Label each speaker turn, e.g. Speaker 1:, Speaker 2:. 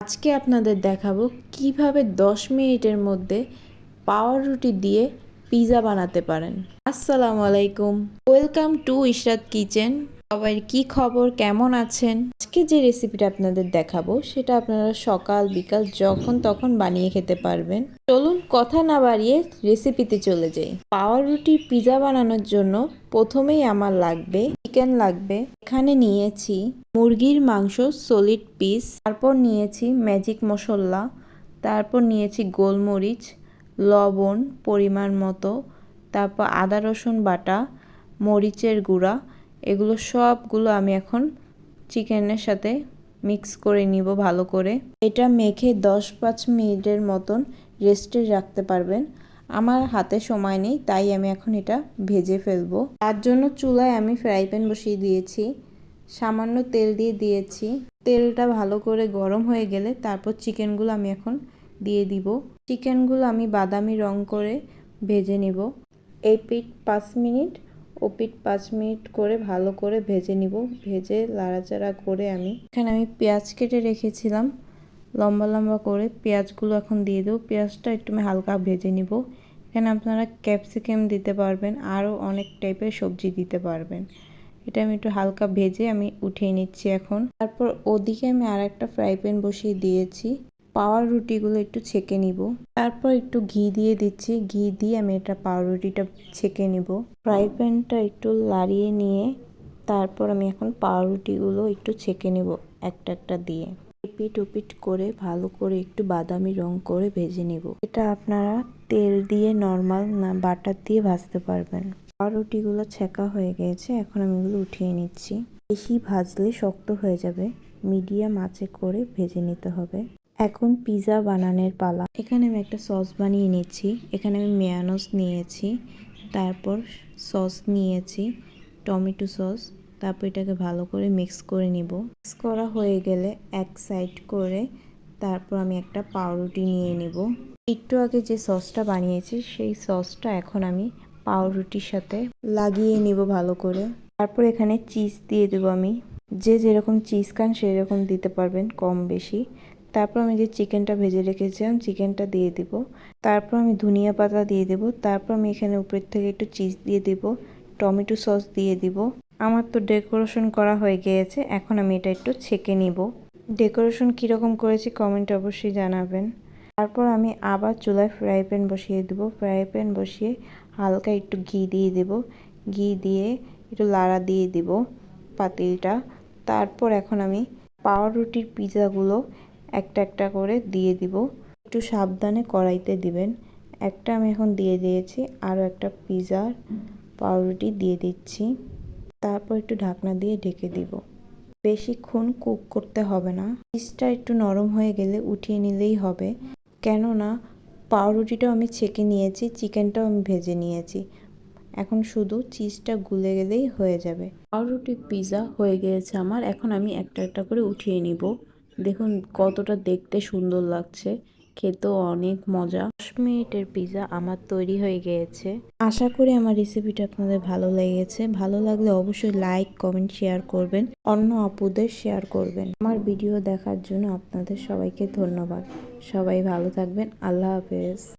Speaker 1: আজকে আপনাদের দেখাবো কীভাবে 10 মিনিটের মধ্যে পাওয়ার রুটি দিয়ে পিৎজা বানাতে পারেন। আসসালামু আলাইকুম। Welcome to Ishrat kitchen. সবাই কি খবর? কেমন আছেন? আজকে যে রেসিপিটা আপনাদের দেখাবো, সেটা আপনারা সকাল, বিকাল, যখন তখন বানিয়ে খেতে পারবেন। চলুন কথা না বাড়িয়ে রেসিপিতে চলে যাই। পাওয়ার রুটির পিৎজা বানানোর জন্য প্রথমেই আমার লাগবে চিকেন লাগবে। এখানে নিয়েছি মুরগির মাংস সলিড পিস তারপর নিয়েছি ম্যাজিক মশলা, তারপর নিয়েছি গোলমরিচ, লবণ পরিমাণ মতো, তারপর আদা রসুন বাটা, মরিচের গুঁড়া এগুলো সবগুলো আমি এখন চিকেনের সাথে মিক্স করে নিব ভালো করে। এটা মেখে দশ পাঁচ মিনিটের মতন রেস্টে রাখতে পারবেন। আমার হাতে সময় নেই, তাই আমি এখন এটা ভেজে ফেলব। তার জন্য চুলায় আমি ফ্রাই প্যান বসিয়ে দিয়েছি। সামান্য তেল দিয়ে দিয়েছি। তেলটা ভালো করে গরম হয়ে গেলে তারপর চিকেনগুলো আমি এখন দিয়ে দিব। চিকেনগুলো আমি বাদামি রং করে ভেজে নিব। এই পিঠ পাঁচ মিনিট ও পাঁচ মিনিট করে ভালো করে ভেজে নিব। ভেজে লাড়াচাড়া করে আমি এখানে আমি পেঁয়াজ কেটে রেখেছিলাম। লম্বা লম্বা করে পেঁয়াজগুলো এখন দিয়ে দেবো। পেঁয়াজটা একটু আমি হালকা ভেজে নিব। এখানে আপনারা ক্যাপসিকাম দিতে পারবেন, আরও অনেক টাইপের সবজি দিতে পারবেন। এটা আমি একটু হালকা ভেজে আমি উঠিয়ে নিচ্ছি এখন। তারপর ওদিকে আমি আর একটা ফ্রাই প্যান বসিয়ে দিয়েছি। পাওয়ার রুটিগুলো একটু ছেঁকে নিব। তারপর একটু ঘি দিয়ে দিচ্ছি। ঘি দিয়ে আমি এটা পাওয়ার রুটিটা ছেঁকে নিব। ফ্রাই প্যানটা একটু লাড়িয়ে নিয়ে তারপর আমি এখন পাওয়ার রুটিগুলো একটু ছেঁকে নিব একটা একটা দিয়ে। এপিট ওপিট করে ভালো করে একটু বাদামি রং করে ভেজে নিব। এটা আপনারা তেল দিয়ে নর্মাল না বাটার দিয়ে ভাজতে পারবেন। পাউরুটিগুলো ছেঁকা হয়ে গেছে। এখন আমি এগুলো উঠিয়ে নিচ্ছি। বেশি ভাজলে শক্ত হয়ে যাবে। মিডিয়াম আঁচে করে ভেজে নিতে হবে। এখন পিৎজা বানানোর পালা। এখানে আমি একটা সস বানিয়ে নিচ্ছি। এখানে আমি মেয়ানোস নিয়েছি, তারপর সস নিয়েছি, টমেটো সস, তারপর এটাকে ভালো করে মিক্স করে নিব। মিক্স করা হয়ে গেলে এক সাইড করে তারপর আমি একটা পাউরুটি নিয়ে নেব। একটু আগে যে সসটা বানিয়েছি, সেই সসটা এখন আমি পাউরুটির সাথে লাগিয়ে নিব ভালো করে। তারপর এখানে চিজ দিয়ে দেবো আমি। যে যেরকম চিজ খান সেরকম দিতে পারবেন, কম বেশি। তারপর আমি যে চিকেনটা ভেজে রেখেছিলাম, চিকেনটা দিয়ে দিব। তারপর আমি ধনিয়া পাতা দিয়ে দেব। তারপর আমি এখানে উপরের থেকে একটু চিজ দিয়ে দেব। টমেটো সস দিয়ে দিব। আমার তো ডেকোরেশন করা হয়ে গিয়েছে। এখন আমি এটা একটু ছেঁকে নিব। ডেকোরেশন কীরকম করেছি কমেন্ট অবশ্যই জানাবেন। তারপর আমি আবার চুলায় ফ্রাই প্যান বসিয়ে দেবো। ফ্রাই প্যান বসিয়ে হালকা একটু ঘি দিয়ে দেব। ঘি দিয়ে একটু লাড়া দিয়ে দিব পাতিলটা। তারপর এখন আমি পাউরুটির পিৎজাগুলো একটা একটা করে দিয়ে দিব। একটু সাবধানে কড়াইতে দিবেন। একটা আমি এখন দিয়ে দিয়েছি, আরও একটা পিৎজার পাউরুটি দিয়ে দিচ্ছি। তারপর একটু ঢাকনা দিয়ে ঢেকে দিব। বেশিক্ষণ কুক করতে হবে না। চিজটা একটু নরম হয়ে গেলে উঠিয়ে নিলেই হবে। কেননা পাউরুটিটাও আমি ছেঁকে নিয়েছি, চিকেনটাও আমি ভেজে নিয়েছি। এখন শুধু চিজটা গুলে গেলেই হয়ে যাবে। পাউরুটি পিৎজা হয়ে গিয়েছে আমার। এখন আমি একটা একটা করে উঠিয়ে নিব। দেখুন, কতটা দেখতে সুন্দর লাগছে। খেতেও অনেক মজা। দশ মিনিটের পিজা আমার তৈরি হয়ে গিয়েছে। আশা করি আমার রেসিপিটা আপনাদের ভালো লেগেছে। ভালো লাগলে অবশ্যই লাইক কমেন্ট শেয়ার করবেন। অন্য আপুদের শেয়ার করবেন। আমার ভিডিও দেখার জন্য আপনাদের সবাইকে ধন্যবাদ। সবাই ভালো থাকবেন। আল্লাহ হাফেজ।